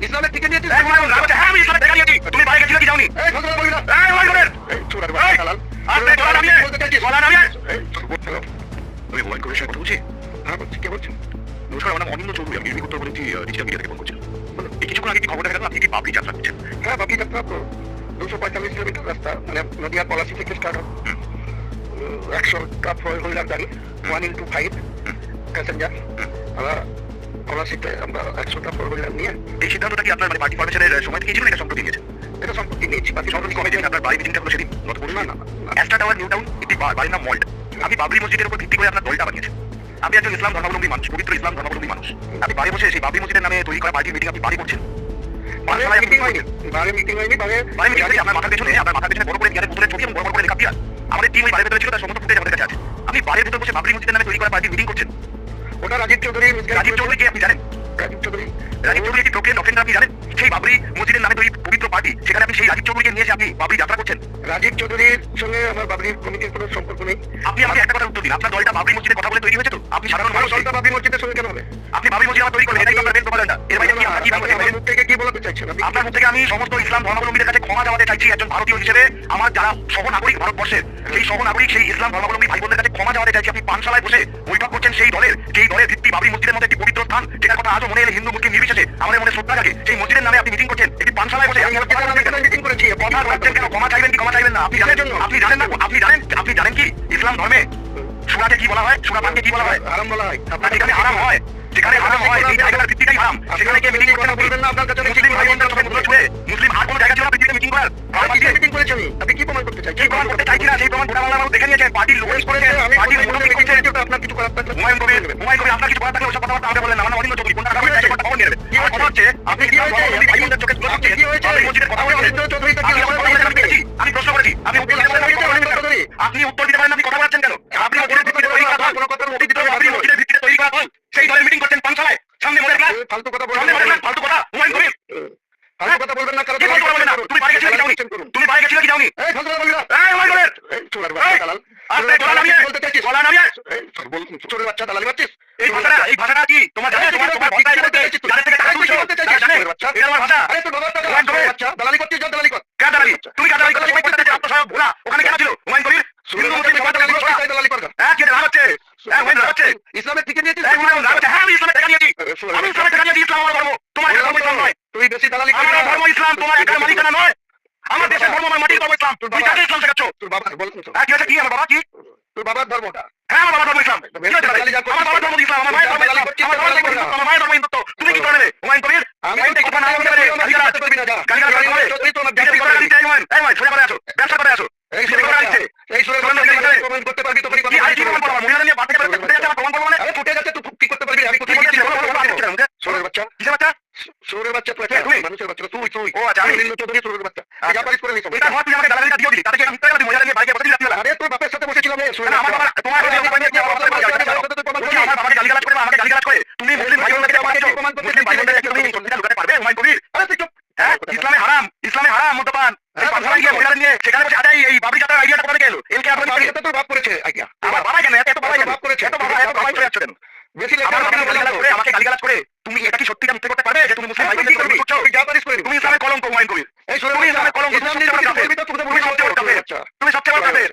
ইসলামের টিকে নিয়েছিস হ্যাঁ হ্যাঁ আমি ইসলামের দেখা নিয়েছি তুমি বাইরে গেছিলে কি যাওনি কথা বলছি হ্যাঁ বলছি কে বলছেন নমস্কার আমার নাম অনিন্দ চৌধুরী আমি ইউনিক উত্তর বলেছি ডিজিটাল মিডিয়া থেকে ফোন করছিলাম এই কিছুক্ষণ আগে কি খবর দেখা গেল? আপনি কি বাবরি যাত্রা করছেন? হ্যাঁ বাকি যাত্রা দুশো পঁয়তাল্লিশ কিলোমিটার রাস্তা মানে নদিয়ার পলাশি থেকে স্টার্ট একশো কাপ হইলার গাড়ি ওয়ান ইন্টু ফাইভ প্যাসেঞ্জার আমরা পলাশিতে আমরা ফোর হুইলার নিয়ে। এই সিদ্ধান্তটা কি আপনার মানে পার্টি ফরমেশনের সময় থেকে এটা সম্প্রতি নিয়েছে এটা সম্পত্তি নিয়েছি। বাকি সম্প্রতি কবে যেদিন আপনার বাড়ি মিটিংটা হলো সেদিন? গত না, না। অ্যাস্টা টাওয়ার নিউ টাউন একটি বাড়ির নাম মল্ট আপনি বাবরি মসজিদের উপর ভিত্তি করে আপনার দলটা বানিয়েছেন। আপনি একজন ইসলাম ধর্মাবলম্বী মানুষ পবিত্র ইসলাম ধর্মাবলম্বী মানুষ। আপনি বাড়ি বসে সেই বাবরি মসজিদের নামে তৈরি করা পার্টির মিটিং আপনি বাড়ি করছেন। মিটিং হয়নি। মিটিং হয়নি বাড়ি মিটিং আপনার মাথার পেছনে আপনার মাথার পেছনে বড় করে ইয়ারের বোতলের ছবি এবং বড় বড় করে লেখা পিয়ার। আমাদের টিম ওই বাড়ির ভেতরে ছিল তার সমস্ত ফুটেজ আমাদের কাছে আছে। আপনি বাড়ির ভেতরে বসে বাবরি মসজিদের নামে তৈরি করা পার্টির মিটিং করছেন। ওটা রাজীব চৌধুরী রাজীব চৌধুরীকে আপনি জানেন? রাজীব চৌধুরী রাজীব চৌধুরী কি অফেন্ডার আপনি জানেন? সেই বাবরি মসজিদের নামে তৈরি পবিত্র পার্টি সেখানে আপনি সেই রাজীব চৌধুরীকে নিয়ে এসে আপনি বাবরি যাত্রা করছেন। রাজীব চৌধুরীর সঙ্গে আমার বাবরির কমিটির কোনো সম্পর্ক নেই। আপনি আমাকে একটা কথা উত্তর দিন আপনার দলটা বাবরি মসজিদের কথা বলে তৈরি হয়েছে তো? আপনি সাধারণ মানুষ। দলটা বাবরি মসজিদের সঙ্গে কেন হবে? আপনি বাবরি মসজিদ আমার তৈরি করলেন এটাই আপনার প্রপাগান্ডা এর বাইরে কি আপনার কি ভাবছেন আমার থেকে কি বলতে চাইছেন আপনার মুখ থেকে আমি সমস্ত ইসলাম ধর্মাবলম্বীদের কাছে ক্ষমা চাওয়াতে চাইছি একজন ভারতীয় হিসেবে। আমার যারা সহ ভারতবর্ষের সেই সহ সেই ইসলাম ধর্মাবলম্বী ভাই বোনদের কাছে ক্ষমা চাওয়াতে চাইছি। আপনি পানশালায় বসে বৈঠক করছেন সেই দলের যেই দলের ভিত্তি বাবরি মসজিদের মধ্যে একটি পবিত্র স্থান যেটার কথা আজও মনে এলে হিন্দু মুসলিম নির্বিশেষে আমাদের মনে শ্রদ্ধা থাকে সেই মসজিদের নামে আপনি মিটিং করছেন একটি পানশালায় বসে। মিটিং করেছি। কথা বলছেন কেন? ক্ষমা চাইবেন কি? ক্ষমা চাইবেন না। আপনি জানেন আপনি জানেন না আপনি জানেন আপনি জানেন কি? ইসলাম ধর্মে সুরাকে কি বলা হয়? সুরা পানকে কি বলা হয়? আরাম বলা হয়। আপনার যেখানে হারাম হয় যেখানে হারাম হয় সেই জায়গাটার ভিত্তিটাই হারাম সেখানে গিয়ে মিটিং করতে বলবেন না আপনার কাছে মুসলিম ভাই বোনদের সঙ্গে মুদ্রা ছুঁয়ে মুসলিম আর কোনো জায়গা ছিল না পৃথিবীতে মিটিং করার কি মিটিং করেছি আমি আপনি কি প্রমাণ করতে কি প্রমাণ করতে চাইছি না সেই প্রমাণ গোটা বাংলা দেখে নিয়েছেন পার্টির লোকেশ পার্টির লোকেশ আপনার কিছু করার থাকলে হুমায়ুন কবির হুমায়ুন কবির আপনার কিছু বলার থাকলে ওসব কথাবার্তা আমাকে বলেন অনিন্দ চৌধুরী কোনটা খবর নিয়ে নেবেন কি হচ্ছে আপনি কি হয়েছে? ভাই বোনদের চোখে কি হয়েছে? মসজিদের কথা অনিন্দ্য চৌধুরীকে কি আমি আমার কথা বলেছেন, আমি দেখেছি। আমি প্রশ্ন করেছি আপনি উত্তর দিতে পারেন না, আপনি কথা বলেছেন কেন? আপনি উত্তর দিতে পারেন না, আপনি কথা বলাচ্ছেন কেন আপনি মসজিদের ভিত্তিতে তৈরি করা দল, কোনো কথার উত্তর দিতে আপনি মসজিদের ভিত্তিতে তৈরি করা দল, সেই দলের মিটিং করছেন পানশালায়। সামনে মনে রাখলাম ফালতু কথা বলবেন রাখলাম ফালতু কথা। হুমায়ুন কবির। ফালতু কথা বলবেন না কারণ ফালতু কথা বলবেন না? তুমি বাইরে গেছিলে কি যাওনি তুমি বাইরে গেছিলে কি যাওনি এই ফালতু কথা বলবি না। এই হুমায়ুন কবির। এই বাচ্চা এই, দালাল। আস্তে গলা নামিয়ে। বলতে চাইছিস? গলা নামিয়ে। বল ছোড়ের বাচ্চা দালালি মারছিস? এই ভাষাটা এই ভাষাটা কি? তোমার জানো তোমার তোমার ভাষায় বলতে যাদের থেকে টাকা তুলছো তারা জানে এটা আমার ভাষা। আরে তোর বাবার টাকা বাচ্চা দালালি করছিস যা দালালি কর। তুমি আত্মসহায়ক ভোলা। ওখানে কেন ছিল? হুমায়ুন কবির। হিন্দু মুসলিম সবার টাকা দিবস দালালি কর হ্যাঁ কি হচ্ছে? হুমায়ুন রাগ হচ্ছে ইসলামের টিকে নিয়েছিস? হ্যাঁ হুমায়ুন রাগ হচ্ছে আমি ইসলামের টাকা নিয়েছি আমি ইসলামের টাকা নিয়েছি ইসলাম আমার ধর্ম তোমার ধর্ম ইসলাম নয়। তুই বেশি দালালি আমার ধর্ম ইসলাম তোমার একা মালিকানা নয়। আমার দেশের ধর্ম আমার মাটির ধর্ম ইসলাম তুমি কাকে ইসলাম শেখাচ্ছ? তোর বাবা বল হ্যাঁ কি হচ্ছে কি আমার বাবা? কি? তোর বাবার ধর্মটা। হ্যাঁ আমার বাবার ধর্ম ইসলাম কি হচ্ছে তাহলে? আমার বাবার ধর্ম ইসলাম আমার মায়ের ধর্ম ইসলাম আমার বাবার ধর্ম ইসলাম আমার মায়ের ধর্ম হিন্দুত্ব তুমি কি করে হুমায়ুন কবির? আমি পারে না করে তুই তো বিজেপি করে দিতে এই হুমায়ুন এই হুমায়ুন সোজা করে আসো ব্যবসা করে আসো এই বিজেপি করে দিচ্ছে এই সুরের বাচ্চা করতে পারবি তো কি আর কি প্রমাণ করব মহিলা নিয়ে বাদ থেকে ফুটে যাচ্ছে আমার প্রমাণ করব মানে আরে ফুটে যাচ্ছে তুই কি করতে পারবি আমি কি কোথায় বলছিস গেছি বলো বলো বলো বলো আমাকে সুরের বাচ্চা? কিসের বাচ্চা? সুরের বাচ্চা তুই তুই? মানুষের বাচ্চা তুই তুই। ও আচ্ছা আমি অরবিন্দ চৌধুরী সুরের বাচ্চা। তুই যা পারিস করে নিস এটা হয় তুই আমাকে গালাগালিটা দিও দিলি তাতে আমি মিথ্যা কথা মহিলা নিয়ে বাইকে বসে দিলাম আরে তোর বাপের সাথে বসেছিলাম এই সুরের আমার বাবা তোমার বাবা আমার বাবা বলছি আমার বাবাকে গালিগালাজ করে আমাকে গালিগালাজ করে। তুমি মুসলিম ভাই বোনদেরকে পাঠিয়েছো মুসলিম ভাই বোনদেরকে তুমি সত্যিটা লুকাতে পারবে? হুমায়ুন কবির আরে তুই চুপ। হ্যাঁ ইসলামে হারাম ইসলামে হারাম মদ্যপান। সেখানে বসে আদাই এই বাবরি যাত্রার আইডিয়াটা কোথা থেকে এলো? এলকে আপনার বাবার সাথে তোর বাপ করেছে আমার বাবা কেন? এত বাবা কেন বাপ করেছে। এত বাবা এত বাবা যাচ্ছে কেন? বেশি লেখা করে আমাকে গালিগালাজ করে। সত্যিটা মিথ্যে করতে পারবে যে তুমি মুসলিম ভাই বোনদের করছ তুই যা পারিস করে তুমি ইসলামের কলঙ্ক হুমায়ুন কবির। এই তুমি ইসলামের কলঙ্ক তুমি সবচেয়ে বড় কাফের। তুমি সবচেয়ে বড় কাফের